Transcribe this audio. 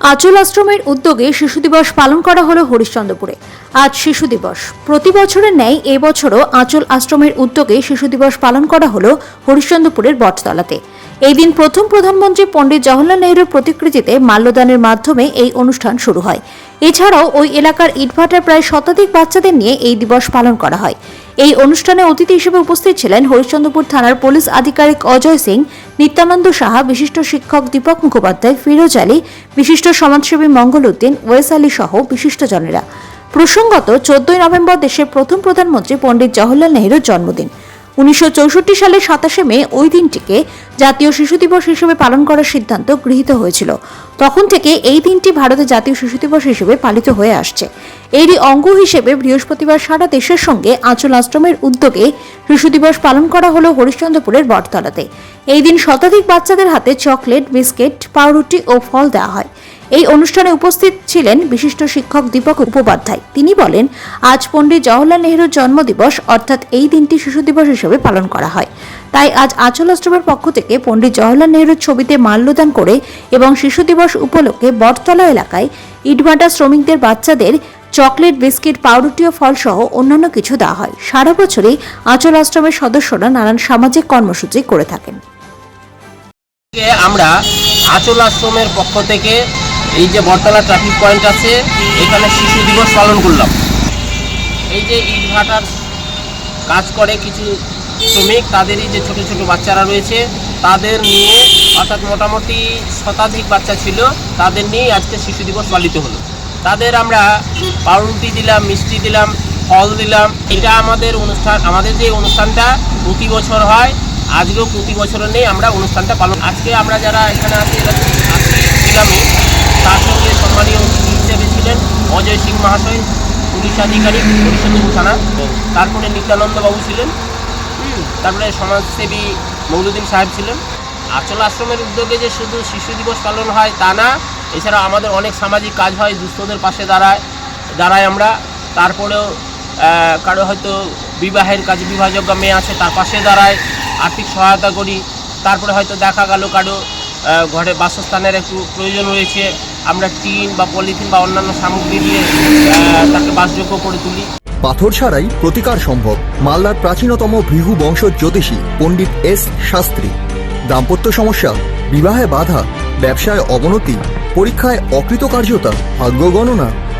আচল আশ্রমের উদ্যোগে শিশু দিবস পালন করা হলো হরিশ্চন্দ্রপুরে। আজ শিশু দিবস। প্রতি বছরের ন্যায় এবছরও আচল আশ্রমের উদ্যোগে শিশু দিবস পালন করা হলো হরিশ্চন্দ্রপুরের বটতলাতে। এই দিন প্রথম প্রধানমন্ত্রী পণ্ডিত জওহরলাল নেহরুর প্রতিকৃতিতে মাল্যদানের মাধ্যমে এই অনুষ্ঠান শুরু হয়। এছাড়াও ওই এলাকার ইটভাটার প্রায় শতাধিক বাচ্চাদের নিয়ে এই দিবস পালন করা হয়। এই অনুষ্ঠানে অতিথি হিসেবে উপস্থিত ছিলেন হরিশ্চন্দ্রপুর থানার পুলিশ আধিকারিক অজয় সিং, নিত্যানন্দ সাহা, বিশিষ্ট শিক্ষক দীপক মুখোপাধ্যায়, ফিরোজ আলী, বিশিষ্ট সমাজসেবী মঙ্গল উদ্দিন, ওয়েস আলী সহ বিশিষ্টজনেরা। প্রসঙ্গত, চোদ্দই নভেম্বর দেশের প্রথম প্রধানমন্ত্রী পণ্ডিত জওহরলাল নেহরুর জন্মদিন। উনিশশো চৌষট্টি সালের সাতাশে মে ওই দিনটিকে জাতীয় শিশু দিবস হিসেবে পালন করার সিদ্ধান্ত গৃহীত হয়েছিল। তখন থেকে এই দিনটি ভারতে জাতীয় শিশু দিবস হিসেবে পালিত হয়ে আসছে। এরই অঙ্গ হিসেবে বৃহস্পতিবার সারা দেশের সঙ্গে আঁচল আশ্রমের উদ্যোগে শিশু দিবস পালন করা হলো হরিশ্চন্দ্রপুরের বটতলাতে। এই দিন শতাধিক বাচ্চাদের হাতে চকলেট, বিস্কিট, পাউরুটি ও ফল দেওয়া হয়। এই অনুষ্ঠানে উপস্থিত ছিলেন বিশিষ্ট শিক্ষক দীপক উপপাধ্যায়। তিনি বলেন, আজ পণ্ডিত জওহরলাল নেহরুর জন্মদিবস, অর্থাৎ এই দিনটি শিশু দিবস হিসেবে পালন করা হয়। তাই আজ আচল আশ্রমের পক্ষ থেকে পণ্ডিত জওহরলাল নেহরুর ছবিতে মাল্যদান করে এবং শিশু দিবস উপলক্ষে বটতলা এলাকায় ইটভাটা শ্রমিকদের বাচ্চাদের চকলেট, বিস্কিট, পাউরুটি ও ফল সহ অন্যান্য কিছু দেওয়া হয়। সারা বছরই আচল আশ্রমের সদস্যরা নানান সামাজিক কর্মসূচি করে থাকেন। আমরা আচল আশ্রমের পক্ষ থেকে এই যে বটতলা ট্রাফিক পয়েন্ট আছে, এখানে শিশু দিবস পালন করলাম। এই যে ইট ভাটার কাজ করে কিছু শ্রমিক, তাদেরই যে ছোট ছোট বাচ্চারা রয়েছে, তাদের নিয়ে অর্থাৎ মোটামুটি শতাধিক বাচ্চা ছিল, তাদের নিয়ে আজকে শিশু দিবস পালিত হলো। তাদের আমরা পাউরুটি দিলাম, মিষ্টি দিলাম, ফল দিলাম। এটা আমাদের অনুষ্ঠান, আমাদের যে অনুষ্ঠানটা প্রতি বছর হয় আজকেও প্রতি বছরের নেই, আমরা অনুষ্ঠানটা পালন আজকে আমরা যারা এখানে আছি, এরা তার সঙ্গে সম্মানীয় অতিথি হিসেবে ছিলেন অজয় সিং মহাশয়, পুলিশ আধিকারিক হরিচন্দ্রপুর থানা তারপরে নিত্যানন্দ বাবু ছিলেন তারপরে সমাজসেবী মৌলুদ্দিন সাহেব ছিলেন। আচল আশ্রমের উদ্যোগে যে শুধু শিশু দিবস পালন হয় তা না এছাড়া আমাদের অনেক সামাজিক কাজ হয়, দুস্থদের পাশে দাঁড়ায় দাঁড়ায় আমরা। তারপরেও কারও হয়তো বিবাহের কাজে বিবাহযোগ্য মেয়ে আছে, তার পাশে দাঁড়ায়। আর্থিক সহায়তা করি। তারপরে হয়তো দেখা গেল কারও ঘরে বাসস্থানের একটু প্রয়োজন রয়েছে, আমরা টিন বা পলিথিন বা অন্যান্য সামগ্রী দিয়ে তাকে বাসযোগ্য করে তুলি। পাথর ছাড়াই প্রতিকার সম্ভব। মালদার প্রাচীনতম ভৃহু বংশ জ্যোতিষী পণ্ডিত এস শাস্ত্রী। দাম্পত্য সমস্যা, বিবাহে বাধা, ব্যবসায় অবনতি, পরীক্ষায় অকৃতকার্যতা, ভাগ্য গণনা